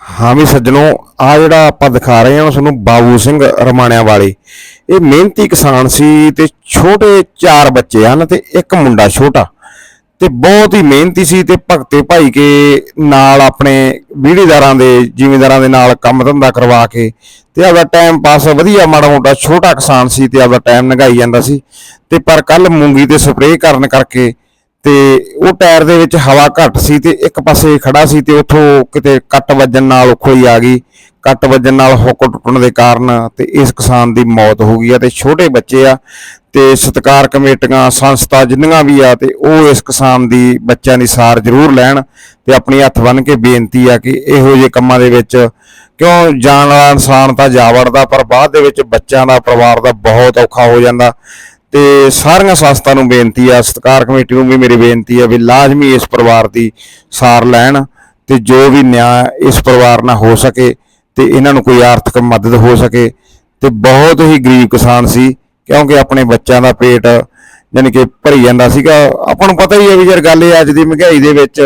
ਹਾਂ ਵੀ ਸੱਜਣੋ ਆ ਜਿਹੜਾ ਆਪਾਂ ਦਿਖਾ ਰਹੇ ਹਾਂ ਤੁਹਾਨੂੰ ਬਾਬੂ ਸਿੰਘ ਰਮਾਣਿਆਂ ਵਾਲੇ, ਇਹ ਮਿਹਨਤੀ ਕਿਸਾਨ ਸੀ ਤੇ ਛੋਟੇ ਚਾਰ ਬੱਚੇ ਹਨ ਤੇ ਇੱਕ ਮੁੰਡਾ ਛੋਟਾ ਤੇ ਬਹੁਤ ਹੀ ਮਿਹਨਤੀ ਸੀ ਤੇ ਭਗਤੇ ਭਾਈ ਕੇ ਨਾਲ ਆਪਣੇ ਵੀੜੀਦਾਰਾਂ ਦੇ, ਜ਼ਿਮੀਂਦਾਰਾਂ ਦੇ ਨਾਲ ਕੰਮ ਧੰਦਾ ਕਰਵਾ ਕੇ ਤੇ ਆਪਦਾ ਟਾਈਮ ਪਾਸ ਵਧੀਆ ਮਾੜਾ ਮੋਟਾ ਛੋਟਾ ਕਿਸਾਨ ਸੀ ਤੇ ਆਪਦਾ ਟਾਈਮ ਲੰਘਾਈ ਜਾਂਦਾ ਸੀ ਤੇ ਪਰ ਕੱਲ ਮੂੰਗੀ ਤੇ ਸਪਰੇਅ ਕਰਨ ਕਰਕੇ ਤੇ ਉਹ ਟਾਇਰ ਦੇ ਵਿੱਚ ਹਵਾ ਘੱਟ ਸੀ ਤੇ ਇੱਕ ਪਾਸੇ ਖੜਾ ਸੀ ਤੇ ਉੱਥੋਂ ਕਿਤੇ ਕੱਟ ਵੱਜਣ ਨਾਲ ਉਖਲੀ ਆ ਗਈ। ਕੱਟ ਵੱਜਣ ਨਾਲ ਹੁੱਕ ਟੁੱਟਣ ਦੇ ਕਾਰਨ ਤੇ ਇਸ ਕਿਸਾਨ ਦੀ ਮੌਤ ਹੋ ਗਈ ਆ ਤੇ ਛੋਟੇ ਬੱਚੇ ਆ ਤੇ ਸਤਕਾਰ ਕਮੇਟੀਆਂ, ਸੰਸਥਾ ਜਿੰਨੀਆਂ ਵੀ ਆ ਤੇ ਉਹ ਇਸ ਕਿਸਾਨ ਦੀ ਬੱਚਿਆਂ ਦੀ ਸਾਰ ਜ਼ਰੂਰ ਲੈਣ ਤੇ ਆਪਣੀ ਹੱਥ ਬੰਨ ਕੇ ਬੇਨਤੀ ਆ ਕਿ ਇਹੋ ਜਿਹੇ ਕੰਮਾਂ ਦੇ ਵਿੱਚ ਕਿਉਂ ਜਾਨ ਵਾਲਾ ਇਨਸਾਨ ਤਾਂ ਜਾ ਵੜਦਾ ਪਰ ਬਾਅਦ ਦੇ ਵਿੱਚ ਬੱਚਿਆਂ ਦਾ, ਪਰਿਵਾਰ ਦਾ ਬਹੁਤ ਔਖਾ ਹੋ ਜਾਂਦਾ। ਤੇ ਸਾਰੀਆਂ ਸੰਸਥਾ ਨੂੰ ਬੇਨਤੀ ਆ, ਸਤਕਾਰ ਕਮੇਟੀ ਨੂੰ ਵੀ ਮੇਰੀ ਬੇਨਤੀ ਆ ਵੀ ਲਾਜ਼ਮੀ ਇਸ ਪਰਿਵਾਰ ਦੀ ਸਾਰ ਲੈਣ ਤੇ ਜੋ ਵੀ ਨਿਆਂ ਇਸ ਪਰਿਵਾਰ ਨਾਲ ਹੋ ਸਕੇ ਤੇ ਇਹਨਾਂ ਨੂੰ ਕੋਈ ਆਰਥਿਕ ਮਦਦ ਹੋ ਸਕੇ ਤੇ ਬਹੁਤ ਹੀ ਗਰੀਬ ਕਿਸਾਨ ਸੀ, ਕਿਉਂਕਿ ਆਪਣੇ ਬੱਚਿਆਂ ਦਾ ਪੇਟ ਯਾਨੀ ਕਿ ਭਰੀ ਜਾਂਦਾ ਸੀਗਾ। ਆਪਾਂ ਨੂੰ ਪਤਾ ਹੀ ਹੈ ਵੀ ਯਾਰ ਗੱਲ ਇਹ ਅੱਜ ਦੀ ਮਹਿੰਗਾਈ ਦੇ ਵਿੱਚ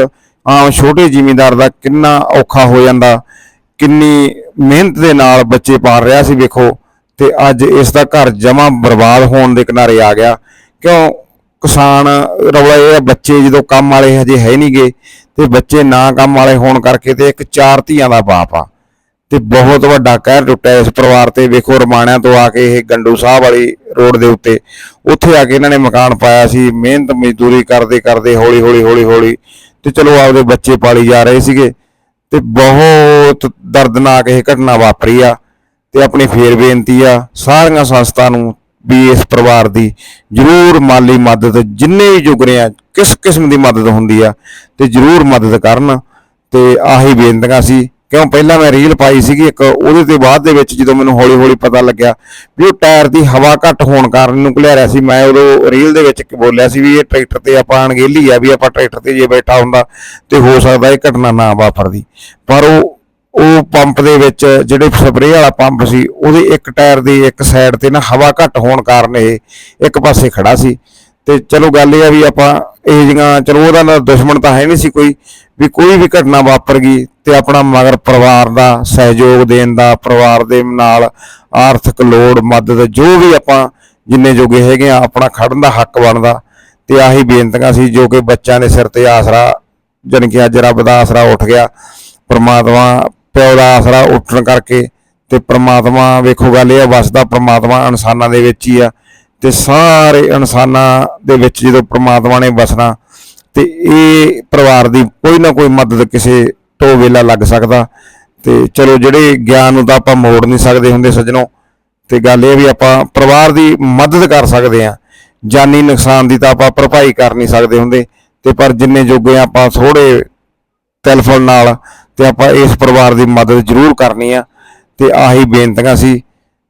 ਆਮ ਛੋਟੇ ਜ਼ਿਮੀਂਦਾਰ ਦਾ ਕਿੰਨਾ ਔਖਾ ਹੋ ਜਾਂਦਾ, ਕਿੰਨੀ ਮਿਹਨਤ ਦੇ ਨਾਲ ਬੱਚੇ ਪਾਲ ਰਿਹਾ ਸੀ, ਵੇਖੋ। ਤੇ ਅੱਜ ਇਸ ਦਾ ਘਰ ਜਮਾ ਬਰਬਾਦ ਹੋਣ ਦੇ ਕਿਨਾਰੇ ਆ ਗਿਆ। ਕਿਉਂ? ਕਿਸਾਨ ਰੌਲਾ ਇਹ ਆ, ਬੱਚੇ ਜਦੋਂ ਕੰਮ ਵਾਲੇ ਹਜੇ ਹੈ ਨਹੀਂਗੇ ਤੇ ਬੱਚੇ ਨਾ ਕੰਮ ਵਾਲੇ ਹੋਣ ਕਰਕੇ ਤੇ ਇੱਕ ਚਾਰ ਧੀਆਂ ਦਾ ਬਾਪ ਆ। ਤੇ ਬਹੁਤ ਵੱਡਾ ਕਹਿਰ ਟੁੱਟਿਆ ਇਸ ਪਰਿਵਾਰ ਤੇ। ਵੇਖੋ ਰਮਾਣਿਆਂ ਤੋਂ ਆ ਕੇ ਇਹ ਗੰਡੂ ਸਾਹਿਬ ਵਾਲੀ ਰੋਡ ਦੇ ਉੱਤੇ, ਉੱਥੇ ਆ ਕੇ ਇਹਨਾਂ ਨੇ ਮਕਾਨ ਪਾਇਆ ਸੀ। ਮਿਹਨਤ ਮਜ਼ਦੂਰੀ ਕਰਦੇ ਕਰਦੇ ਹੌਲੀ ਹੌਲੀ ਹੌਲੀ ਹੌਲੀ ਤੇ ਚਲੋ ਆਪਦੇ ਬੱਚੇ ਪਾਲੀ ਜਾ ਰਹੇ ਸੀਗੇ ਤੇ ਬਹੁਤ ਦਰਦਨਾਕ ਇਹ ਘਟਨਾ ਵਾਪਰੀ ਆ। ਤੇ ਆਪਣੀ ਫੇਰ ਬੇਨਤੀ ਆ ਸਾਰੀਆਂ ਸੰਸਥਾ ਨੂੰ ਵੀ ਇਸ ਪਰਿਵਾਰ ਦੀ ਜ਼ਰੂਰ ਮਾਲੀ ਮਦਦ, ਜਿੰਨੇ ਵੀ ਜੁਗ ਰਹੇ ਆ, ਕਿਸ ਕਿਸਮ ਦੀ ਮਦਦ ਹੁੰਦੀ ਆ, ਤੇ ਜ਼ਰੂਰ ਮਦਦ ਕਰਨ। ਤੇ ਆਹੀ ਬੇਨਤੀਆਂ ਸੀ, ਕਿਉਂ ਪਹਿਲਾਂ ਮੈਂ ਰੀਲ ਪਾਈ ਸੀਗੀ ਇੱਕ, ਉਹਦੇ ਤੇ ਬਾਅਦ ਦੇ ਵਿੱਚ ਜਦੋਂ ਮੈਨੂੰ ਹੌਲੀ ਹੌਲੀ ਪਤਾ ਲੱਗਿਆ ਵੀ ਉਹ ਟਾਇਰ ਦੀ ਹਵਾ ਘੱਟ ਹੋਣ ਕਾਰਨ ਨੂੰ ਰਿਹਾ ਸੀ। ਮੈਂ ਉਦੋਂ ਰੀਲ ਦੇ ਵਿੱਚ ਬੋਲਿਆ ਸੀ ਵੀ ਇਹ ਟਰੈਕਟਰ ਤੇ ਆਪਾਂ ਅਣਗਹਿਲੀ ਆ, ਵੀ ਆਪਾਂ ਟਰੈਕਟਰ ਤੇ ਜੇ ਬੈਠਾ ਹੁੰਦਾ ਤੇ ਹੋ ਸਕਦਾ ਇਹ ਘਟਨਾ ਨਾ ਵਾਪਰਦੀ। ਪਰ ਉਹ ਉਹ ਪੰਪ ਦੇ ਵਿੱਚ ਜਿਹੜੇ ਸਪਰੇਅ ਵਾਲਾ ਪੰਪ ਸੀ, ਉਹਦੇ ਇੱਕ ਟਾਇਰ ਦੀ ਇੱਕ ਸਾਈਡ ਤੇ ਨਾ ਹਵਾ ਘੱਟ ਹੋਣ ਕਾਰਨ ਇਹ ਇੱਕ ਪਾਸੇ ਖੜਾ ਸੀ। ਤੇ ਚਲੋ ਗੱਲ ਇਹ ਆ ਵੀ ਆਪਾਂ ਇਹ ਜਿਹੀਆਂ, ਚਲੋ ਉਹਦਾ ਨਾ ਦੁਸ਼ਮਣ ਤਾਂ ਹੈ ਨਹੀਂ ਸੀ ਕੋਈ, ਵੀ ਕੋਈ ਵੀ ਘਟਨਾ ਵਾਪਰ ਗਈ ਤੇ ਆਪਣਾ ਮਗਰ ਪਰਿਵਾਰ ਦਾ ਸਹਿਯੋਗ ਦੇਣ ਦਾ, ਪਰਿਵਾਰ ਦੇ ਨਾਲ ਆਰਥਿਕ ਲੋੜ, ਮਦਦ, ਜੋ ਵੀ ਆਪਾਂ ਜਿੰਨੇ ਜੋਗੇ ਹੈਗੇ ਆ, ਆਪਣਾ ਖੜਨ ਦਾ ਹੱਕ ਬਣਦਾ। ਤੇ ਆਹੀ ਬੇਨਤੀਆਂ ਸੀ, ਜੋ ਕਿ ਬੱਚਿਆਂ ਦੇ ਸਿਰ ਤੇ ਆਸਰਾ, ਜਾਣੀ ਕਿ ਅੱਜ ਰੱਬ ਦਾ ਆਸਰਾ ਉੱਠ ਗਿਆ। ਪਰਮਾਤਮਾ ਪਿਓ ਦਾ ਆਸਰਾ ਉੱਠਣ ਕਰਕੇ ਤੇ ਪ੍ਰਮਾਤਮਾ ਵੇਖੋ ਗੱਲ ਇਹ ਆ ਵਸਦਾ ਪ੍ਰਮਾਤਮਾ ਇਨਸਾਨਾਂ ਦੇ ਵਿੱਚ ਹੀ ਆ ਤੇ ਸਾਰੇ ਇਨਸਾਨਾਂ ਦੇ ਵਿੱਚ ਜਦੋਂ ਪ੍ਰਮਾਤਮਾ ਨੇ ਵਸਣਾ ਤੇ ਇਹ ਪਰਿਵਾਰ ਦੀ ਕੋਈ ਨਾ ਕੋਈ ਮਦਦ ਕਿਸੇ ਤੋਂ ਵੇਲਾ ਲੱਗ ਸਕਦਾ ਤੇ ਚਲੋ ਜਿਹੜੇ ਗਿਆਨ ਨੂੰ ਤਾਂ ਆਪਾਂ ਮੋੜ ਨਹੀਂ ਸਕਦੇ ਹੁੰਦੇ ਸੱਜਣੋ, ਤੇ ਗੱਲ ਇਹ ਵੀ ਆਪਾਂ ਪਰਿਵਾਰ ਦੀ ਮਦਦ ਕਰ ਸਕਦੇ ਆ ਜਾਨੀ ਨੁਕਸਾਨ ਦੀ ਤਾਂ ਆਪਾਂ ਭਰਪਾਈ ਕਰ ਨਹੀਂ ਸਕਦੇ ਹੁੰਦੇ ਤੇ ਪਰ ਜਿੰਨੇ ਜੋਗੇ ਆਪਾਂ ਥੋੜੇ ਤਿਲਫਲ ਨਾਲ ਤੇ ਆਪਾਂ ਇਸ ਪਰਿਵਾਰ ਦੀ ਮਦਦ ਜ਼ਰੂਰ ਕਰਨੀ ਆ। ਤੇ ਆਹੀ ਬੇਨਤੀਆਂ ਸੀ।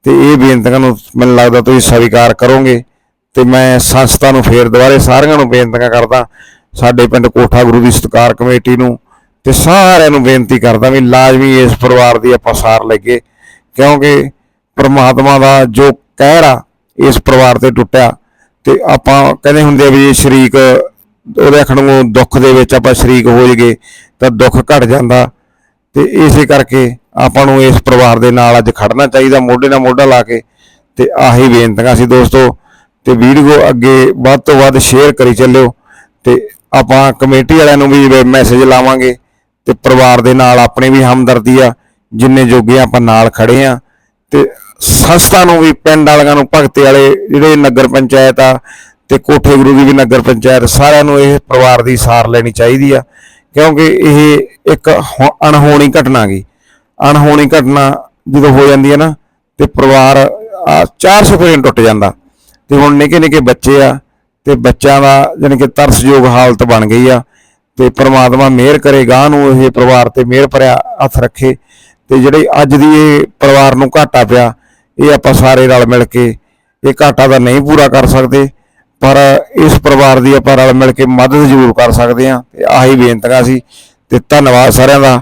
ਤੇ ਇਹ ਬੇਨਤੀਆਂ ਨੂੰ ਮੈਨੂੰ ਲੱਗਦਾ ਤੁਸੀਂ ਸਵੀਕਾਰ ਕਰੋਗੇ। ਤੇ ਮੈਂ ਸੰਸਥਾ ਨੂੰ ਫੇਰ ਦੁਬਾਰੇ ਸਾਰਿਆਂ ਨੂੰ ਬੇਨਤੀਆਂ ਕਰਦਾ। ਸਾਡੇ ਪਿੰਡ ਕੋਠਾ ਗੁਰੂ ਦੀ ਸਤਕਾਰ ਕਮੇਟੀ ਨੂੰ ਤੇ ਸਾਰਿਆਂ ਨੂੰ ਬੇਨਤੀ ਕਰਦਾ ਵੀ ਲਾਜ਼ਮੀ ਇਸ ਪਰਿਵਾਰ ਦੀ ਆਪਾਂ ਸਾਰ ਲੱਗੇ ਕਿਉਂਕਿ ਪਰਮਾਤਮਾ ਦਾ ਜੋ ਕਹਿਰ ਆ, ਇਸ ਪਰਿਵਾਰ ਤੇ ਟੁੱਟਿਆ। ਤੇ ਆਪਾਂ ਕਹਿੰਦੇ ਹੁੰਦੇ ਆ ਵੀ ਜੇ ਸ਼ਰੀਕ ਉਹਦੇ ਆਖਣ ਦੁੱਖ ਦੇ ਵਿੱਚ ਆਪਾਂ ਸ਼ਰੀਕ ਹੋ ਜਗੇ ਤਾਂ ਦੁੱਖ ਘਟ ਜਾਂਦਾ। ਤੇ ਇਸੇ ਕਰਕੇ ਆਪਾਂ ਨੂੰ ਇਸ ਪਰਿਵਾਰ ਦੇ ਨਾਲ ਅੱਜ ਖੜਨਾ ਚਾਹੀਦਾ, ਮੋਢੇ ਨਾਲ ਮੋਢਾ ਲਾ ਕੇ। ਤੇ ਆਹੀ ਬੇਨਤੀਆਂ ਸੀ ਦੋਸਤੋ, ਤੇ ਵੀਡੀਓ ਅੱਗੇ ਵੱਧ ਤੋਂ ਵੱਧ ਸ਼ੇਅਰ ਕਰੀ ਚੱਲਿਓ। ਤੇ ਆਪਾਂ ਕਮੇਟੀ ਵਾਲਿਆਂ ਨੂੰ ਵੀ ਮੈਸੇਜ ਲਾਵਾਂਗੇ, ਤੇ ਪਰਿਵਾਰ ਦੇ ਨਾਲ ਆਪਣੇ ਵੀ ਹਮਦਰਦੀ ਆ, ਜਿੰਨੇ ਜੋਗੇ ਆਪਾਂ ਨਾਲ ਖੜੇ ਆ। ਤੇ ਸੰਸਥਾ ਨੂੰ ਵੀ, ਪਿੰਡ ਵਾਲਿਆਂ ਨੂੰ, ਭਗਤੇ ਵਾਲੇ, ਜਿਹੜੇ ਨਗਰ ਪੰਚਾਇਤ ਆ ਤੇ ਕੋਠੇ ਗੁਰੂ ਦੀ ਵੀ ਨਗਰ ਪੰਚਾਇਤ ਸਾਰਿਆਂ ਨੂੰ ਇਹ ਪਰਿਵਾਰ ਦੀ ਸਾਰ ਲੈਣੀ ਚਾਹੀਦੀ ਆ ਕਿਉਂਕਿ ਇਹ ਇੱਕ ਹੋ- ਅਣਹੋਣੀ ਘਟਨਾ ਗਈ ਅਣਹੋਣੀ ਘਟਨਾ ਜਦੋਂ ਹੋ ਜਾਂਦੀ ਹੈ ਨਾ ਤੇ ਪਰਿਵਾਰ ਆ, ਚਾਰ ਸੁਪਨੇ ਟੁੱਟ ਜਾਂਦਾ। ਤੇ ਹੁਣ ਨਿੱਕੇ ਨਿੱਕੇ ਬੱਚੇ ਆ ਤੇ ਬੱਚਿਆਂ ਦਾ ਜਾਣੀ ਕਿ ਤਰਸਯੋਗ ਹਾਲਤ ਬਣ ਗਈ ਆ ਤੇ ਪ੍ਰਮਾਤਮਾ ਮਿਹਰ ਕਰੇ ਗਾਂ ਨੂੰ ਇਹ ਪਰਿਵਾਰ ਤੇ ਮਿਹਰ ਭਰਿਆ ਹੱਥ ਰੱਖੇ। ਤੇ ਜਿਹੜੇ ਅੱਜ ਦੀ ਇਹ ਪਰਿਵਾਰ ਨੂੰ ਘਾਟਾ ਪਿਆ ਇਹ ਆਪਾਂ ਸਾਰੇ ਰਲ ਮਿਲ ਕੇ ਇਹ ਘਾਟਾ ਤਾਂ ਨਹੀਂ ਪੂਰਾ ਕਰ ਸਕਦੇ। ਪਰ ਇਸ ਪਰਿਵਾਰ ਦੀ ਆਪਾਂ ਰਲ ਮਿਲ ਕੇ ਮਦਦ ਜ਼ਰੂਰ ਕਰ ਸਕਦੇ ਹਾਂ ਤੇ ਆਹੀ ਬੇਨਤੀਆਂ ਸੀ ਤੇ ਧੰਨਵਾਦ ਸਾਰਿਆਂ ਦਾ।